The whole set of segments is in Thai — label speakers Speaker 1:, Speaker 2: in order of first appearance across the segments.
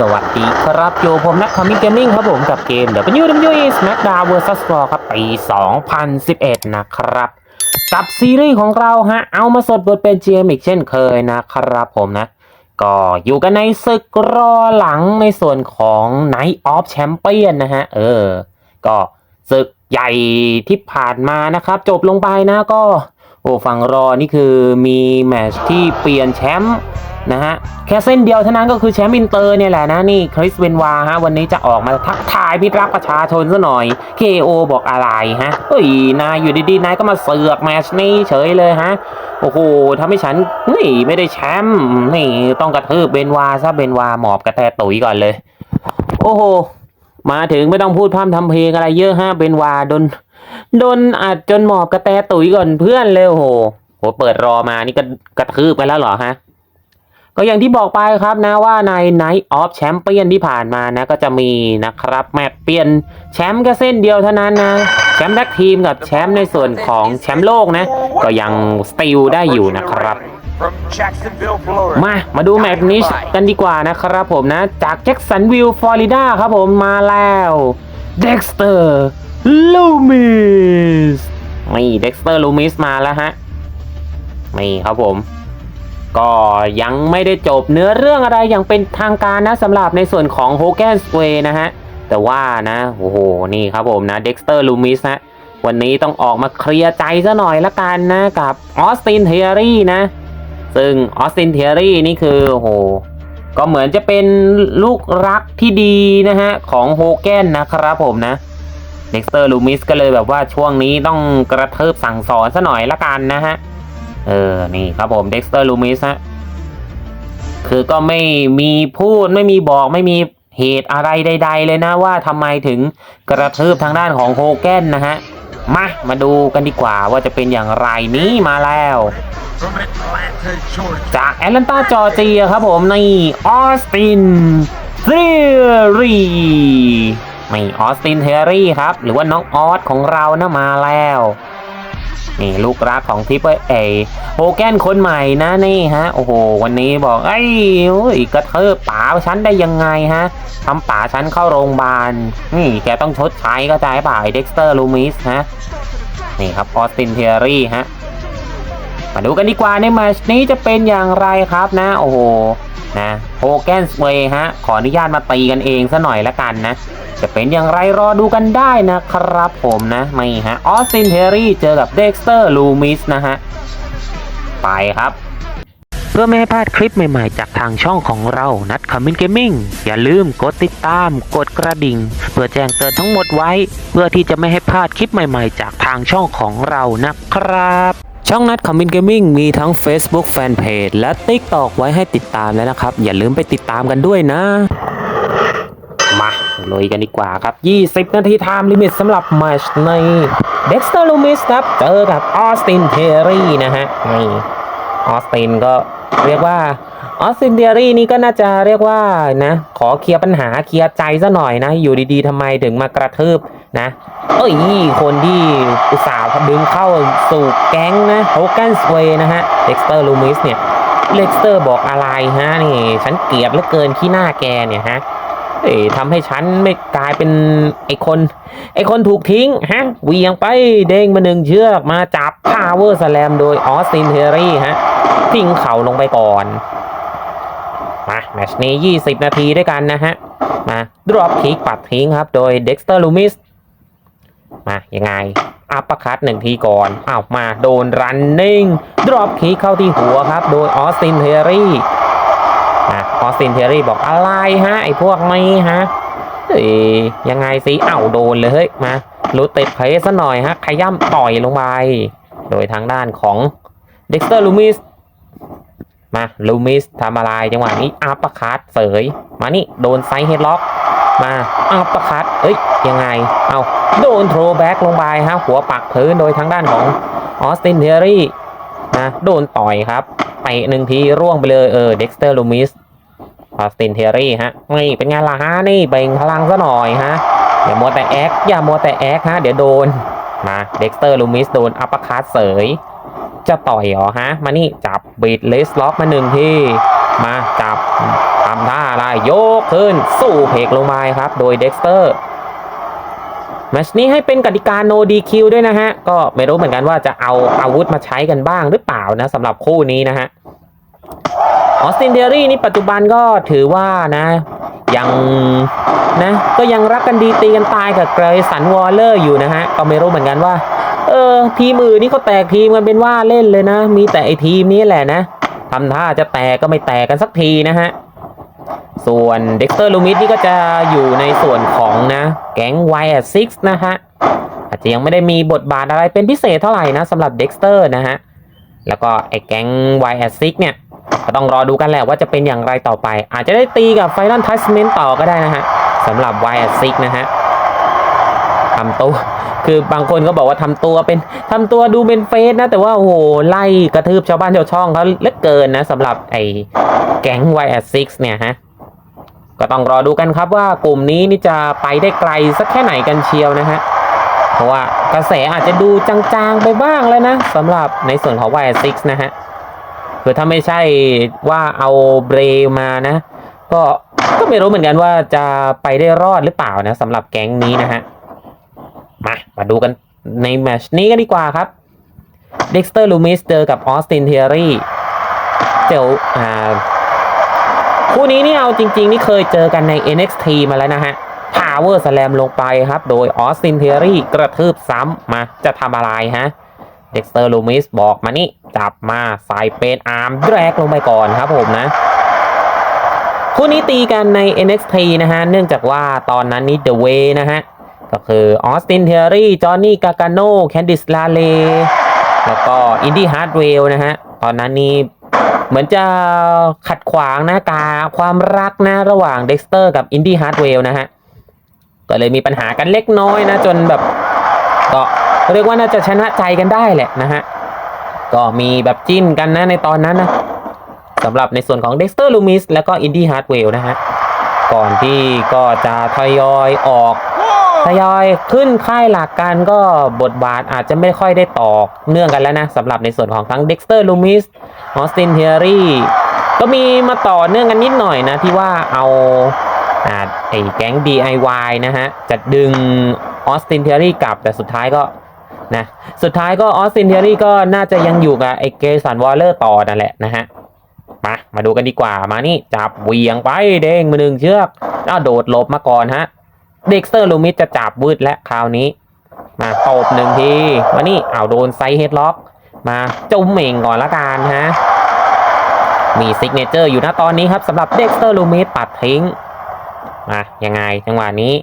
Speaker 1: สวัสดีครับโยผมนักคอมมิกเกมมิ่งครับผมกับเกม WWE SmackDown vs Raw ครับปี 2011 นะครับ กับซีรีส์ของเราฮะ เอามาสดบทเป็นเจมอีกเช่นเคยนะครับผมนะ ก็อยู่กันในศึกรอหลังในส่วนของ Night of Champion นะฮะ เออ ก็ศึกใหญ่ที่ผ่านมานะครับ จบลงไปนะก็ โอ้ฝั่งรอนี่คือมีแมชที่เปลี่ยนแชมป์ นะฮะแค่เส้นเดียวเท่านั้นก็คือแชมป์อินเตอร์เนี่ยแหละนะนี่คริสเวนวาฮะวันนี้จะออกมาทักทายพิทักประชาชนซะหน่อย KO บอกอะไรฮะเฮ้ยนายอยู่ดีๆนายก็มาเสือกแมชนี้เฉยเลยฮะโอ้โหทำให้ฉันเฮ้ยไม่ได้แชมป์นี่ต้องกระทืบเบนวาซะเบนวาหมอบกระแตตุ๋ยก่อนเลย โอ้โหมาถึงไม่ต้องพูดพร่ำทำเพลงอะไรเยอะฮะเบนวาโดนโดนอัดจนหมอบกระแตตุ๋ยก่อนเพื่อนเลยโอ้โหโหเปิดรอมานี่ก็กระทืบกันแล้วเหรอฮะ ก็อย่างที่บอกไปครับนะว่าใน Night of Champion ที่ผ่านมานะ ก็จะมีนะครับแมตช์เปลี่ยนแชมป์แค่เส้นเดียวเท่านั้นนะ แชมป์แท็กทีมกับแชมป์ในส่วนของแชมป์โลกนะ ก็ยังสติลได้อยู่นะครับมา มาดูแมตช์นี้กันดีกว่านะครับผมนะ จากแจ็คสันวิลล์ฟลอริดาครับผมมาแล้วเด็กสเตอร์ลูมิสนี่เด็กสเตอร์ลูมิสมาแล้วฮะ นี่ครับผม ก็ยังไม่ได้จบเนื้อเรื่องอะไรอย่างเป็นทางการนะสำหรับในส่วนของโฮแกนสเวย์นะฮะ แต่ว่านะโอ้โหนี่ครับผมนะเด็กสเตอร์ลูมิสฮะวันนี้ต้องออกมาเคลียร์ใจซะหน่อยละกันนะ กับออสตินเทอรี่นะ ซึ่งออสตินเทอรี่นี่คือโอ้โหก็เหมือนจะเป็นลูกรักที่ดีนะฮะ ของโฮแกนนะครับผมนะเด็กสเตอร์ลูมิสก็เลยแบบว่าช่วงนี้ต้องกระเทิบสั่งสอนซะหน่อยละกันนะฮะ เออ นี่ครับผมเด็กสเตอร์ลูมิสฮะ คือก็ไม่มีพูดไม่มีบอกไม่มีเหตุอะไรใด ๆ เลยนะว่าทำไมถึงกระทืบทางด้านของโฮแกนนะฮะ มา มาดูกันดีกว่าว่าจะเป็นอย่างไรนี้มาแล้วจากแอตแลนตาจอร์เจียครับผมในออสตินเทอรี่ไม่ออสตินเทอรี่ครับ หรือว่าน้องออสของเรานะมาแล้ว นี่ลูกรักของทิปเปอร์เอโฮแกนคนใหม่นะนี่ฮะ โอ้โห วันนี้บอกไอ้ยกระเทิบป๋าฉันได้ยังไงฮะทำป๋าฉันเข้าโรงพยาบาล นี่แกต้องชดใช้ก็ใจป่าไอเด็กสเตอร์ลูมิสฮะ นี่ครับออสตินเทอรี่ฮะ มาดูกันดีกว่าในแมตชนี้จะเป็นอย่างไรครับนะ โอ้โหนะโฮแกนสเวย์ฮะ ขออนุญาตมาตีกันเองซะหน่อยละกันนะ จะเป็นอย่างไรรอดูกันได้นะครับผมนะไม่ฮะออสตินเทอรี่เจอกับเด็กสเตอร์ลูมิสนะฮะ ไปครับ เพื่อไม่ให้พลาดคลิปใหม่ๆ จากทางช่องของเรานัดคอมมินเกมมิ่งอย่าลืมกดติดตาม กดกระดิ่ง เพื่อแจ้งเตือนทั้งหมดไว้ เพื่อที่จะไม่ให้พลาดคลิปใหม่ๆ จากทางช่องของเรานะครับ ช่องนัดคอมมินเกมมิ่งมีทั้ง Facebook Fanpage และ TikTok ไว้ให้ติดตามแล้วนะครับ อย่าลืมไปติดตามกันด้วยนะ มาลุยกันดีกว่าครับ 20 นาทีไทม์ลิมิตสำหรับแมชใน Dexter Lumis ครับ เจอกับออสตินเทอรี่นะฮะนี่ ออสตินก็เรียกว่าออสตินเทอรี่นี่ก็น่าจะเรียกว่านะ ขอเคลียร์ปัญหาเคลียร์ใจซะหน่อยนะ อยู่ดีๆทำไมถึงมากระทืบนะ เอ้ยคนที่อุตส่าห์ดึงเข้าสู่แก๊งนะโฮแกนสเวย์นะฮะ Dexter Lumis เนี่ยเล็กสเตอร์บอกอะไรฮะนี่ ฉันเกลียดเหลือเกินขี้หน้าแกเนี่ยฮะ เอ้ยทำให้ฉันไม่กลายเป็นไอคน ไอคนถูกทิ้งฮะเวียงไปเด้งมาหนึ่งเชือกมาจับพาวเวอร์สแลมโดยออสตินเทอรี่ฮะทิ้งเข่าลงไปก่อน มาแมชนี้ 20 นาทีด้วยกันนะฮะ มาดรอปคิกปัดทิ้งครับ โดยเด็กสเตอร์ลูมิสมายังไงอัปปร์คัตหนึ่งทีก่อนอ้าวมาโดนรันนิ่งดรอปคิกเข้าที่หัวครับ โดยออสตินเทอรี่ นะออสตินเทอรี่บอกอะไรฮะ ไอพวกนี้ฮะเอ้ยยังไงสิเอ้าโดนเลยเฮ้ยมารูเตะเพลซะหน่อยฮะขย่ำต่อยลงไป โดยทางด้านของเด็กสเตอร์ลูมิสมาลูมิสทำอะไรจังหวะนี้อัปเปอร์คัตเสย มานี่โดนไซด์เฮดล็อก มาอัปเปอร์คัตเอ้ยยังไง เอาโดนโทรแบ็กลงไปฮะหัวปักพื้นโดยทางด้านของออสตินเทอรี่นะโดนต่อยครับ ไปหนึ่งทีร่วงไปเลยเออเด็กสเตอร์ลูมิสออสตินเทอรี่ฮะนี่เป็นไงล่ะฮะนี่เบ่งพลังซะหน่อยฮะอย่ามัวแต่แอคอย่ามัวแต่แอคฮะเดี๋ยวโดนมาเด็กสเตอร์ลูมิสโดนอัปปอร์คัตเสย จะต่อยเหรอฮะ มานี่จับบีดเลสล็อกมาหนึ่งทีมาจับทำท่าอะไรโยกขึ้น สู้เพกลงมาครับ โดยเด็กสเตอร์ แมชนี้ให้เป็นกติกา no DQ ด้วยนะฮะ ก็ไม่รู้เหมือนกันว่าจะเอาอาวุธมาใช้กันบ้างหรือเปล่านะสำหรับคู่นี้นะฮะออสตินเดอรี่นี่ปัจจุบันก็ถือว่านะยังนะก็ยังรักกันดีตีกันตายกับเกรสันวอลเลอร์อยู่นะฮะ ก็ไม่รู้เหมือนกันว่า เออ ทีมอื่นนี่เขาแตกทีมกันเป็นว่าเล่นเลยนะ มีแต่ไอทีมนี้แหละนะทำท่าจะแตกก็ไม่แตกกันสักทีนะฮะ ส่วนเด็กเตอร์ลูมิสนี่ก็จะอยู่ในส่วนของนะแก๊ง y 6นะฮะอาจจะยังไม่ได้มีบทบาทอะไรเป็นพิเศษเท่าไหร่นะสำหรับเด็กเตอร์นะฮะแล้วก็ไอ้แก๊ง y 6เนี่ยก็ต้องรอดูกันแหละว่าจะเป็นอย่างไรต่อไป อาจจะได้ตีกับ Final Touchment ต่อก็ได้นะฮะสำหรับ y 6นะฮะทำตัวคือบางคนก็บอกว่าทำตัวเป็นทำตัวดูเป็นเฟสนะ แต่ว่าโอ้โหไล่กระทืบชาวบ้านชาวช่องเขาเลือเกินนะสำหรับไอ้แก๊ง y 6เนี่ยฮะ ก็ต้องรอดูกันครับว่ากลุ่มนี้นี่จะไปได้ไกลสักแค่ไหนกันเชียวนะฮะเพราะว่ากระแสอาจจะดูจางๆไปบ้างแล้วนะสำหรับในส่วนของ y 6นะฮะคือถ้าไม่ใช่ว่าเอาเบรมานะ ก็ก็ไม่รู้เหมือนกันว่าจะไปได้รอดหรือเปล่านะสำหรับแก๊งนี้นะฮะมามาดูกันในแมชนี้กันดีกว่าครับเด็กสเตอร์ลูมิสเจอกับออสตินเทอรี่เจ้าอ่า คู่นี้นี่เอาจริง ๆ นี่เคยเจอกันใน NXT มาแล้วนะฮะ Power Slam ลงไปครับ โดย Austin Theory กระทืบซ้ำมาจะทำอะไรฮะ Dexter Lumis บอกมานี่ จับมาใส่เป็นอาร์มแดกลงไปก่อนครับผมนะคู่นี้ตีกันใน NXT นะฮะ เนื่องจากว่าตอนนั้นนี่ The Way นะฮะ ก็คือ Austin Theory Johnny Gargano Candice LeRae แล้วก็ Indy Hartwell นะฮะ ตอนนั้นนี่ เหมือนจะขัดขวางนะกาความรักนะระหว่างเด็กสเตอร์กับอินดี้ฮาร์ดเวลนะฮะ ก็เลยมีปัญหากันเล็กน้อยนะ จนแบบก็เรียกว่าน่าจะชนะใจกันได้แหละนะฮะ ก็มีแบบจิ้นกันนะในตอนนั้นนะสำหรับในส่วนของเด็กสเตอร์ลูมิสแล้วก็อินดี้ฮาร์ดเวลนะฮะ ก่อนที่ก็จะทยอยออก ทยอยขึ้นค่ายหลักกันก็บทบาทอาจจะไม่ค่อยได้ต่อเนื่องกันแล้วนะสำหรับในส่วนของทั้งเด็กสเตอร์ลูมิสออสตินเทอรี่ก็มีมาต่อเนื่องกันนิดหน่อยนะ ที่ว่าเอาอาไอ้แก๊ง DIY นะฮะ จะดึงออสตินเทอรี่กลับแต่สุดท้ายก็นะสุดท้ายก็ออสตินเทอรี่ก็น่าจะยังอยู่กับไอ้เกสันวอลเลอร์ต่อนั่นแหละนะฮะมามาดูกันดีกว่ามานี่จับเวียงไปเด้งมาหนึ่งเชือกแล้วโดดหลบมาก่อนฮะ เด็กเตอร์ลูมิสจะจับวืดและคราวนี้ มาตบหนึ่งทีมานี่เอาโดนไซเฮดล็อก มาจุ่มเหม่งก่อนละกันฮะ มีซิกเนเจอร์อยู่นะตอนนี้ครับสำหรับเด็กเตอร์ลูมิสปัดทิ้ง มายังไงจังหวะนี้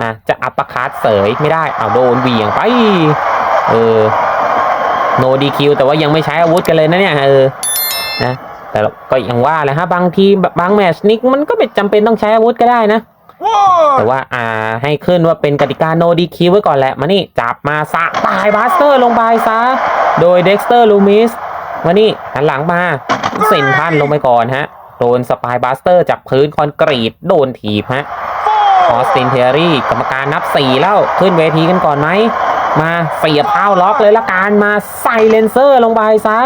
Speaker 1: มาจะอัปเปอร์คัตเสยไม่ได้เอาโดนเหวี่ยงไป เออโนดีคิวแต่ว่ายังไม่ใช้อาวุธกันเลยนะเนี่ยเออนะแต่ก็ยังว่าแหละฮะบางทีบางแมชนิกมันก็ไม่จำเป็นต้องใช้อาวุธก็ได้นะ แต่ว่าอ่าให้ขึ้นว่าเป็นกติกา no DQ ไว้ก่อนแหละ มานี่จับมาสะตายบาสเตอร์ลงไปซะ โดยเด็กสเตอร์ลูมิสมานี่หันหลังมาเซ็นท่านลงไปก่อนฮะ โดนสปายบาสเตอร์จากพื้นคอนกรีตโดนถีบฮะออสตินเทอรี่กรรมการนับสี่แล้วขึ้นเวทีกันก่อนไหม มาเสียบเท้าล็อกเลยละกันมาไซเลนเซอร์ลงไปซะ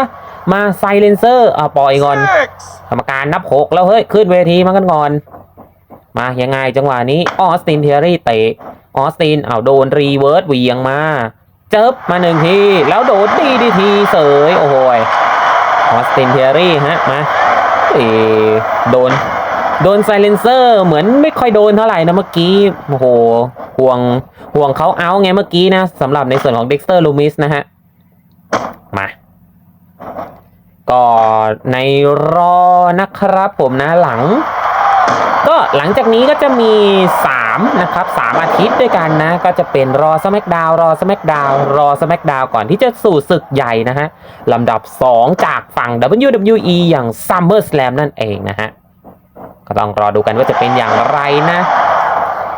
Speaker 1: มาไซเลนเซอร์อ่าปล่อยก่อน
Speaker 2: Six.
Speaker 1: กรรมการนับหกแล้วเฮ้ย ขึ้นเวทีมากันก่อน มายังไงจังหวะนี้ออสตินเทอรี่เตะออสตินเอาโดนรีเวิร์สเหวียงมาเจิบมาหนึ่งที แล้วโดดดีดีทีเสยโอ้โหยออสตินเทอรี่ฮะมาเออโดน โดนไซเลนเซอร์เหมือนไม่ค่อยโดนเท่าไหร่นะเมื่อกี้โอ้โหห่วงห่วงเขาเอาไงเมื่อกี้นะสำหรับในส่วนของเด็กสเตอร์ลูมิสนะฮะ มาก็ในรอนะครับผมนะหลัง ก็หลังจากนี้ก็จะมี 3 นะครับ 3 อาทิตย์ด้วยกันนะ ก็จะเป็นรอส m ม c ดาวรอส m ม c ดาวรอส m ม c ดาวก่อนที่จะสู่ศึกใหญ่นะฮะลำดับ 2 จากฝั่ง WWE อย่าง SummerSlam นั่นเองนะฮะ ก็ต้องรอดูกันว่าจะเป็นอย่างไรนะ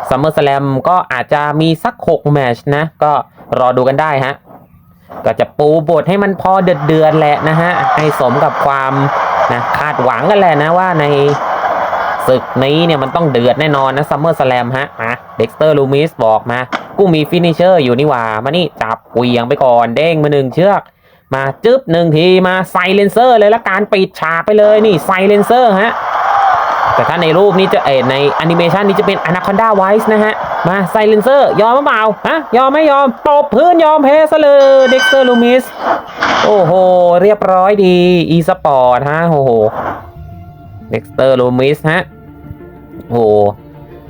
Speaker 1: SummerSlam ก็อาจจะมีสัก 6 แมชนะ ก็รอดูกันได้ฮะ ก็จะปูบทให้มันพอเดือดเดือดแหละนะฮะ ให้สมกับความนะคาดหวังกันแหละนะว่าใน ศึกนี้เนี่ยมันต้องเดือดแน่นอนนะซัมเมอร์สแลมฮะมาเด็กสเตอร์ลูมิสบอกมา กูมีฟินิเชอร์อยู่นี่หว่า มานี่จับเกวียงไปก่อนเด้งมาหนึ่งเชือก มาจึ๊บหนึ่งทีมาไซเลนเซอร์เลยละการปิดฉากไปเลยนี่ไซเลนเซอร์ฮะแต่ถ้าในรูปนี้จะเอ็ดในแอนิเมชันนี้จะเป็น Anaconda Wise นะฮะ มาไซเลนเซอร์ยอมหรือเปล่าฮะยอมไม่ยอมตบพื้นยอมแพ้ซะเลยเด็กเตอร์ลูมิสโอ้โห เรียบร้อยดีอีสปอร์ตฮะโอ้โหเด็กเตอร์ลูมิสฮะ โอ้โห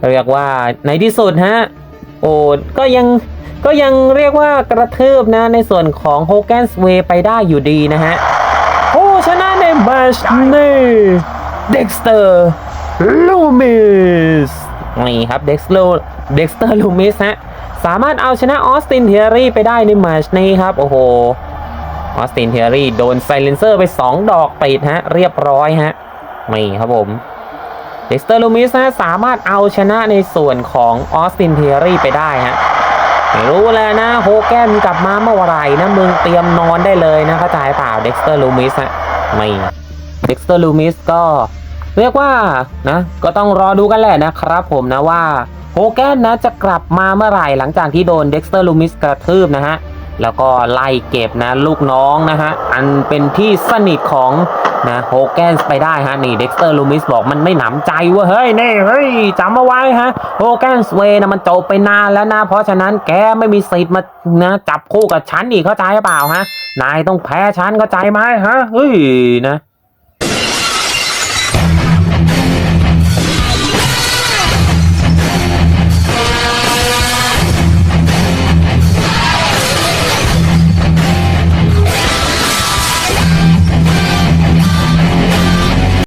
Speaker 1: เรียกว่าในที่สุดฮะโอ้ก็ยังก็ยังเรียกว่ากระทืบนะในส่วนของโฮแกนสเวไปได้อยู่ดีนะฮะผู้ชนะในแมช์นี้เด็กสเตอร์ลูมิสนี่ครับเด็กสเตอร์เด็กสเตอร์ลูมิสฮะสามารถเอาชนะออสตินเทอรี่ไปได้ในแมช์นี้ครับ โอ้โหออสตินเทอรี่โดนไซเลนเซอร์ไป 2 ดอกติดฮะ เรียบร้อยฮะนี่ครับผม เด็กสเตอร์ลูมิสฮะสามารถเอาชนะในส่วนของออสตินเทอรี่ไปได้ฮะไม่รู้แล้วนะโฮแกนกลับมาเมื่อไหร่นะมึงเตรียมนอนได้เลยนะเข้าใจเปล่าเด็กสเตอร์ลูมิสอะไม่เด็กสเตอร์ลูมิสก็เรียกว่านะก็ต้องรอดูกันแหละนะครับผมนะว่าโฮแกนนะจะกลับมาเมื่อไหร่หลังจากที่โดนเด็กสเตอร์ลูมิสกระทืบนะฮะ แล้วก็ไล่เก็บนะลูกน้องนะฮะอันเป็นที่สนิทของนะโฮแกนไปได้ฮะนี่เด็กสเตอร์ลูมิสบอกมันไม่หนำใจว่าเฮ้ยนี่เฮ้ยจำเอาไว้ฮะโฮแกนสเวนะมันจบไปนานแล้วนะ เพราะฉะนั้นแกไม่มีสิทธิ์มานะจับคู่กับฉันอีกเข้าใจหรือเปล่าฮะนายต้องแพ้ฉันเข้าใจไหมฮะเฮ้ยนะ